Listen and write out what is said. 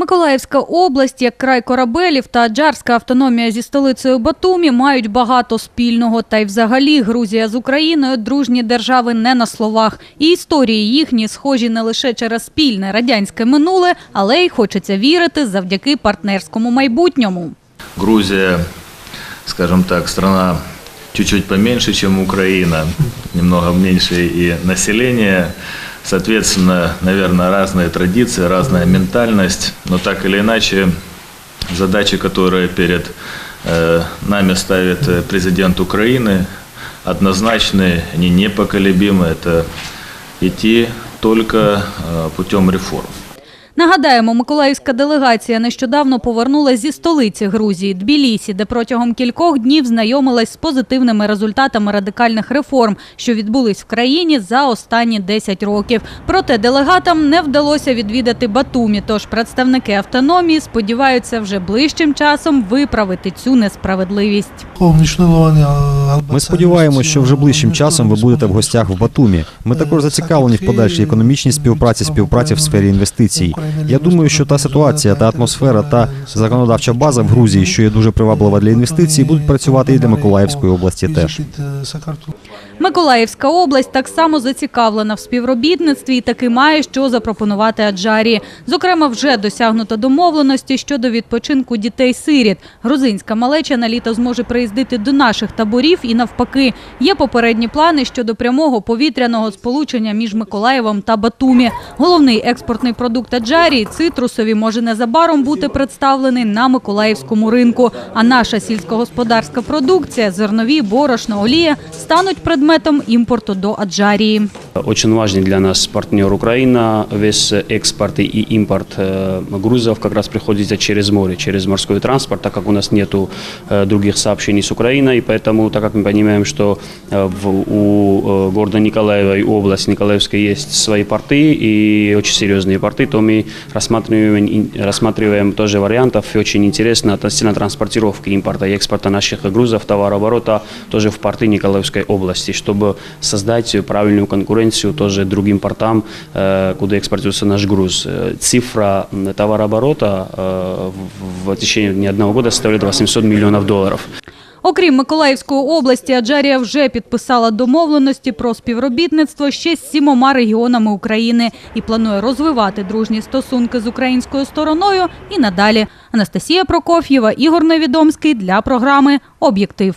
Миколаївська область, як край корабелів та Аджарська автономія зі столицею Батумі мають багато спільного. Та й взагалі Грузія з Україною дружні держави не на словах. І історії їхні схожі не лише через спільне радянське минуле, але й хочеться вірити завдяки партнерському майбутньому. Грузия, скажем так, страна чуть-чуть поменьше, чем Украина, немного меньше и население. Соответственно, наверное, разные традиции, разная ментальность, но так или иначе задачи, которые перед э, нами ставит э, президент Украины, однозначны, они непоколебимы. Это идти только э, путем реформ. Нагадаємо, миколаївська делегація нещодавно повернулась зі столиці Грузії Тбілісі, де протягом кількох днів знайомилась з позитивними результатами радикальних реформ, що відбулись в країні за останні 10 років. Проте делегатам не вдалося відвідати Батумі. Тож представники автономії сподіваються вже ближчим часом виправити цю несправедливість. Ми сподіваємось, що вже ближчим часом ви будете в гостях в Батумі. Ми також зацікавлені в подальшій економічній співпраці, співпраці в сфері інвестицій. Я думаю, що та ситуація, та атмосфера, та законодавча база в Грузії, що є дуже приваблива для інвестицій, будуть працювати і для Миколаївської області теж. Миколаївська область так само зацікавлена в співробітництві і таки має що запропонувати Аджарії. Зокрема, вже досягнуто домовленості щодо відпочинку дітей-сиріт. Грузинська малеча на літо зможе приїздити до наших таборів і навпаки. Є попередні плани щодо прямого повітряного сполучення між Миколаєвом та Батумі. Головний експортний продукт Аджарії – цитрусові може незабаром бути представлений на миколаївському ринку. А наша сільськогосподарська продукція – зернові, борошно, олія – стануть предметом імпорту до Аджарії. Очень важный для нас партнер Украина. Весь экспорт и импорт э, грузов как раз приходится через море, через морской транспорт, так как у нас нету э, других сообщений с Украиной, поэтому, так как мы понимаем, что э, в, у города Николаева и области Николаевской есть свои порты и очень серьезные порты, то мы рассматриваем, рассматриваем тоже вариантов. И очень интересно относительно транспортировки импорта и экспорта наших грузов, товарооборота тоже в порты Николаевской области, чтобы создать правильную конкуренцию тоже другим портам, э, куда экспортируется наш груз. Э, Цифра м, товарооборота э, в- в течение не одного года составляет 800 миллионов долларов. Окрім Миколаївської області, Аджарія вже підписала домовленості про співробітництво ще з сімома регіонами України і планує розвивати дружні стосунки з українською стороною і надалі. Анастасія Прокоф'єва, Ігор Невідомський для програми «Об'єктив».